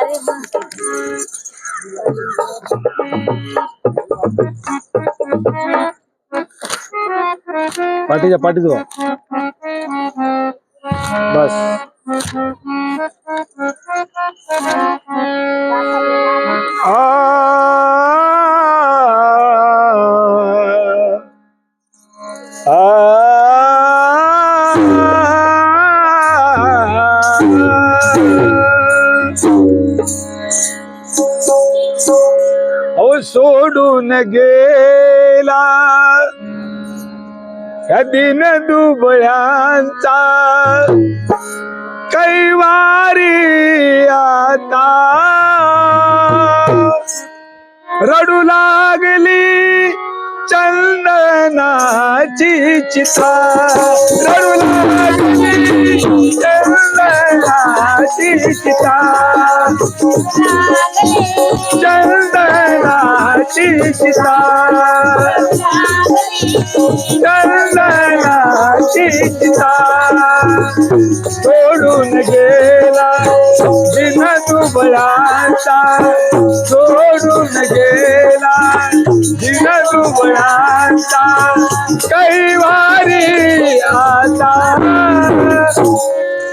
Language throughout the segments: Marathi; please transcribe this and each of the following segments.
अरे पाठीच्या पाठीच वा बस आ अहो सोडून गेला. कधी दिन दुबळ्यांचा. कैवारी आता. रडू लागली चंदनाची चिता रडू लागली चंदना चंदनाची चिता चंदनाची चिता सोडून गेला दिन दुबळाचा सोडून गेला दिन दुबळाचा कैवारी आता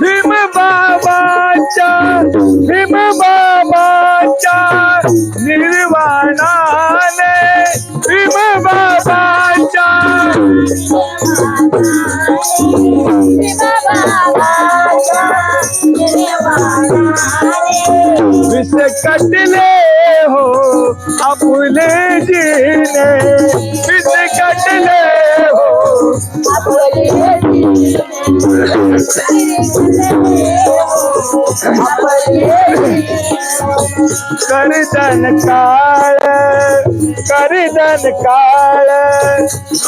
भीम बाबाच्या भीम बाबाच्या निर्वाणाने भीम बाबाच्या विष कटले हो आपले जीने विष कटले हो। करदन काळ करदन काळ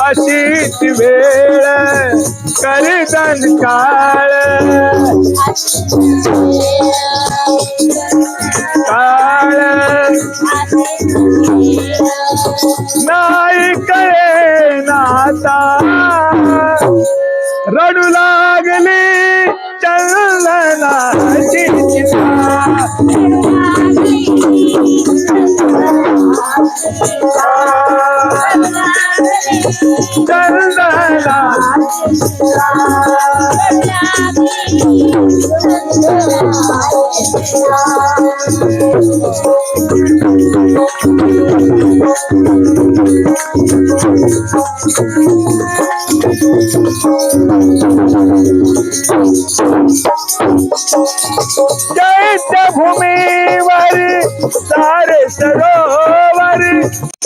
अशीच वेळ करदन काळ. चंदना चैत्य भूमीवर सारे सरोवर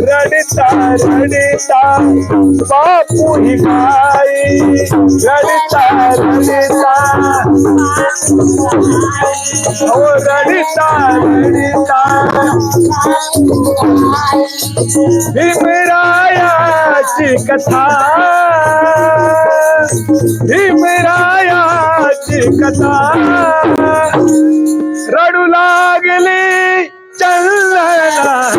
रडता रडता बापू ही गाई रडता रडता ओ रडता रडता. भीमरायाची कथा. भीमरायाची कथा.